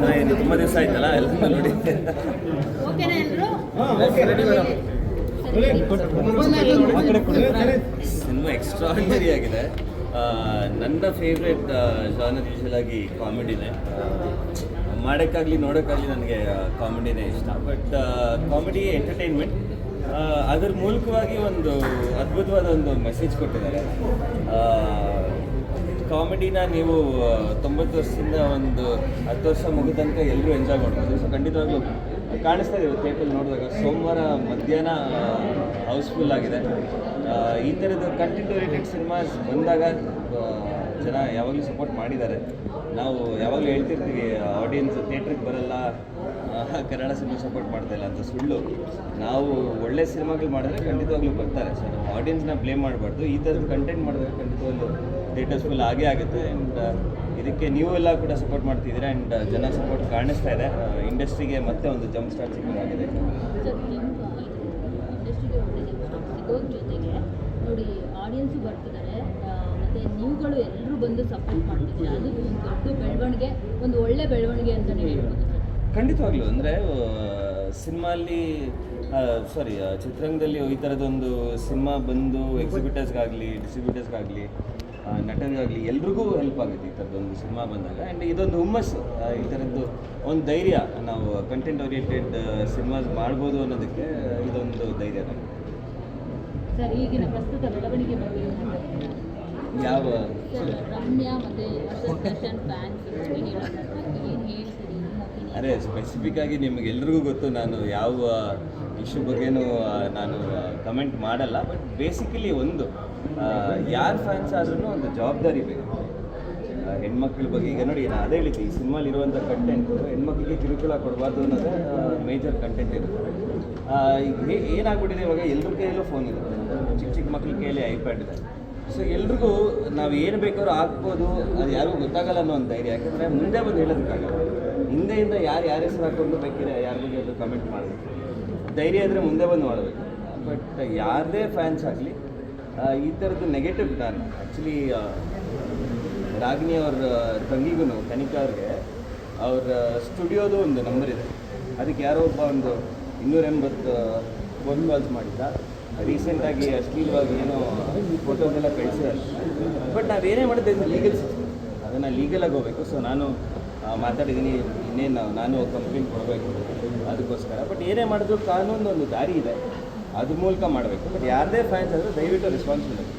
ಇನ್ನು ಏನು ತುಂಬ ದಿವಸ ಆಯ್ತಲ್ಲ ಎಲ್ಲ ನೋಡಿ. ಸಿನಿಮಾ ಎಕ್ಸ್ಟ್ರಾಡಿನರಿ ಆಗಿದೆ. ನನ್ನ ಫೇವ್ರೆಟ್ ಜಾನರ್ ಯೂಶಲ್ ಆಗಿ ಕಾಮಿಡಿನೇ ಮಾಡೋಕ್ಕಾಗಲಿ ನೋಡೋಕ್ಕಾಗಲಿ ನನಗೆ ಕಾಮಿಡಿನೇ ಇಷ್ಟ. ಬಟ್ ಕಾಮಿಡಿ ಎಂಟರ್ಟೈನ್ಮೆಂಟ್ ಅದರ ಮೂಲಕವಾಗಿ ಒಂದು ಅದ್ಭುತವಾದ ಒಂದು ಮೆಸೇಜ್ ಕೊಟ್ಟಿದ್ದಾರೆ. ಕಾಮಿಡಿನ ನೀವು ತೊಂಬತ್ತು ವರ್ಷದಿಂದ ಒಂದು ಹತ್ತು ವರ್ಷ ಮುಗಿದ ತನಕ ಎಲ್ಲರೂ ಎಂಜಾಯ್ ಮಾಡ್ಬೋದು. ಸೊ ಖಂಡಿತವಾಗ್ಲೂ ಕಾಣಿಸ್ತಾ ಇದೆ ಥಿಯೇಟ್ರಲ್ಲಿ ನೋಡಿದಾಗ. ಸೋಮವಾರ ಮಧ್ಯಾಹ್ನ ಹೌಸ್ಫುಲ್ ಆಗಿದೆ. ಈ ಥರದ ಕಂಟೆಂಟ್ ಓರಿಯೆಂಟೆಡ್ ಸಿನಿಮಾಸ್ ಬಂದಾಗ ಜನ ಯಾವಾಗಲೂ ಸಪೋರ್ಟ್ ಮಾಡಿದ್ದಾರೆ. ನಾವು ಯಾವಾಗಲೂ ಹೇಳ್ತಿರ್ತೀವಿ ಆಡಿಯನ್ಸ್ ಥಿಯೇಟ್ರಿಗೆ ಬರಲ್ಲ ಕನ್ನಡ ಸಿನಿಮಾ ಸಪೋರ್ಟ್ ಮಾಡ್ತಾ ಇಲ್ಲ ಅಂತ ಸುಳ್ಳು. ನಾವು ಒಳ್ಳೆ ಸಿನಿಮಾಗಳು ಮಾಡಿದ್ರೆ ಖಂಡಿತವಾಗ್ಲೂ ಬರ್ತಾರೆ. ಸೊ ನಾವು ಆಡಿಯನ್ಸ್ನ ಬ್ಲೇಮ್ ಮಾಡಬಾರ್ದು. ಈ ಥರದ್ದು ಕಂಟೆಂಟ್ ಮಾಡಿದ್ರೆ ಖಂಡಿತವಾಗ್ಲೂ ಥಿಯೇಟರ್ಸ್ ಫುಲ್ ಆಗೇ ಆಗುತ್ತೆ ಆ್ಯಂಡ್ ಇದಕ್ಕೆ ನೀವು ಎಲ್ಲ ಕೂಡ ಸಪೋರ್ಟ್ ಮಾಡ್ತಿದ್ದೀರಾ ಆ್ಯಂಡ್ ಜನ ಸಪೋರ್ಟ್ ಕಾಣಿಸ್ತಾ ಇದೆ. ಇಂಡಸ್ಟ್ರಿಗೆ ಮತ್ತೆ ಒಂದು ಜಂಪ್ ಸ್ಟಾರ್ಟ್ ಸಿಗೋದ್ರ ಜೊತೆಗೆ ನೋಡಿ ಆಡಿಯನ್ಸು ಬರ್ತಿದ್ದಾರೆ. ಮತ್ತೆ ನೀವುಗಳು ಎಲ್ಲರೂ ಬಂದು ಸಪೋರ್ಟ್ ಮಾಡ್ತಿದ್ದೀರಾ? ಅದು ಒಂದು ದೊಡ್ಡ ಬೆಳವಣಿಗೆ ಒಂದು ಒಳ್ಳೆ ಬೆಳವಣಿಗೆ ಅಂತಲೇ ಹೇಳ್ಬೋದು ಖಂಡಿತವಾಗ್ಲೂ ಅಂದರೆ ಸಿನಿಮಾಲಿ ಸಾರಿ ಚಿತ್ರರಂಗದಲ್ಲಿ ಈ ಥರದೊಂದು ಸಿನಿಮಾ ಬಂದು ಎಕ್ಸಿಬಿಟರ್ಸ್ಗಾಗಲಿ ಡಿಸ್ಟ್ರಿಬ್ಯೂಟರ್ಸ್ಗಾಗಲಿ ನಟರಿಗಾಗಲಿ ಎಲ್ರಿಗೂ ಹೆಲ್ಪ್ ಆಗುತ್ತೆ ಈ ಥರದೊಂದು ಸಿನಿಮಾ ಬಂದಾಗ. ಆ್ಯಂಡ್ ಇದೊಂದು ಹುಮ್ಮಸ್ಸು ಈ ಥರದ್ದು ಒಂದು ಧೈರ್ಯ ನಾವು ಕಂಟೆಂಟ್ ಓರಿಯೆಂಟೆಡ್ ಸಿನಿಮಾಸ್ ಮಾಡ್ಬೋದು ಅನ್ನೋದಕ್ಕೆ ಇದೊಂದು ಧೈರ್ಯ ನಮಗೆ. ಸರ್ ಈಗಿನ ಪ್ರಸ್ತುತ ಬೆಳವಣಿಗೆ ಬಗ್ಗೆ ಏನು ಹೇಳ್ತೀರಾ? ಯಾವ ಸರ್ ರಮ್ಯಾ ಮತ್ತು ದರ್ಶನ್ ಫ್ಯಾನ್ಸ್ ಏನು ಹೇಳ್ತೀರಿ ಅರೆ ಸ್ಪೆಸಿಫಿಕ್ ಆಗಿ ನಿಮಗೆಲ್ರಿಗೂ ಗೊತ್ತು ನಾನು ಯಾವ ಇಶ್ಯೂ ಬಗ್ಗೆನೂ ನಾನು ಕಮೆಂಟ್ ಮಾಡಲ್ಲ ಬಟ್ ಬೇಸಿಕಲಿ ಒಂದು ಯಾರ ಫ್ಯಾನ್ಸ್ ಆದ್ರೂ ಒಂದು ಜವಾಬ್ದಾರಿ ಬೇಕು. ಹೆಣ್ಮಕ್ಳ ಬಗ್ಗೆ ಈಗ ನೋಡಿ ನಾನು ಅದೇ ಹೇಳಿದ್ದೆ, ಈ ಸಿನಿಮಾಲಿ ಇರುವಂಥ ಕಂಟೆಂಟ್ ಹೆಣ್ಮಕ್ಳಿಗೆ ಕಿರುಕುಳ ಕೊಡಬಾರ್ದು ಅನ್ನೋದೇ ಮೇಜರ್ ಕಂಟೆಂಟ್ ಇರುತ್ತೆ. ಈಗ ಏನಾಗ್ಬಿಟ್ಟಿದೆ ಇವಾಗ ಎಲ್ಲರ ಕೈಯಲ್ಲೂ ಫೋನ್ ಇದೆ ಚಿಕ್ಕ ಚಿಕ್ಕ ಮಕ್ಳ ಕೈಯಲ್ಲಿ ಐಪ್ಯಾಡ್ ಇದೆ. ಸೊ ಎಲ್ರಿಗೂ ನಾವು ಏನು ಬೇಕಾದ್ರೂ ಹಾಕ್ಬೋದು, ಅದು ಯಾರಿಗೂ ಗೊತ್ತಾಗಲ್ಲ ಅನ್ನೋ ಒಂದು ಧೈರ್ಯ. ಯಾಕಂದರೆ ಮುಂದೆ ಬಂದು ಹೇಳೋದಕ್ಕಾಗಲ್ಲ. ಹಿಂದೆಯಿಂದ ಯಾರು ಯಾರ ಹೆಸರು ಹಾಕೊಂಡು ಬೇಕಿದ್ರೆ ಯಾರ ಬಗ್ಗೆ ಅದು ಕಮೆಂಟ್ ಮಾಡಬೇಕು. ಧೈರ್ಯ ಇದ್ರೆ ಮುಂದೆ ಬಂದು ಮಾಡಬೇಕು. ಬಟ್ ಯಾರದೇ ಫ್ಯಾನ್ಸ್ ಆಗಲಿ ಈ ಥರದ್ದು ನೆಗೆಟಿವ್ ನಾನು. ಆ್ಯಕ್ಚುಲಿ ರಾಗಿಣಿ ಅವ್ರ ತಂಗಿಗೂ ಕನಿಕಾ ಅವ್ರಿಗೆ, ಅವ್ರ ಸ್ಟುಡಿಯೋದು ಒಂದು ನಂಬರ್ ಇದೆ. ಅದಕ್ಕೆ ಯಾರೋ ಒಬ್ಬ ಒಂದು ಇನ್ನೂರ ಎಂಬತ್ತು ಫೋನ್ ಕಾಲ್ಸ್ ಮಾಡಿದ್ದ. ರೀಸೆಂಟಾಗಿ ಅಶ್ಲೀಲವಾಗಿ ಏನೋ ಫೋಟೋಸ್ ಎಲ್ಲ ಕಳಿಸಿರಲ್ಲ ಬಟ್ ನಾವೇನೇ ಮಾಡಿದ್ದೆ ಲೀಗಲ್ ಸಿಸ್ಟಮ್ ಅದನ್ನು ಲೀಗಲಾಗಿ ಹೋಗಬೇಕು. ಸೊ ನಾನು ಮಾತಾಡಿದ್ದೀನಿ. ಇನ್ನೇನು ನಾನು ಕಂಪ್ಲೇಂಟ್ ಕೊಡಬೇಕು. ಅದಕ್ಕೋಸ್ಕರ. ಬಟ್ ಏನೇ ಮಾಡಿದ್ರು ಕಾನೂನು ಒಂದು ದಾರಿ ಇದೆ. ಅದ್ರ ಮೂಲಕ ಮಾಡಬೇಕು. ಬಟ್ ಯಾರದೇ ಫ್ಯಾನ್ಸ್ ಆದರೆ ದಯವಿಟ್ಟು ರೆಸ್ಪಾನ್ಸಿಬಿಲಿಟಿ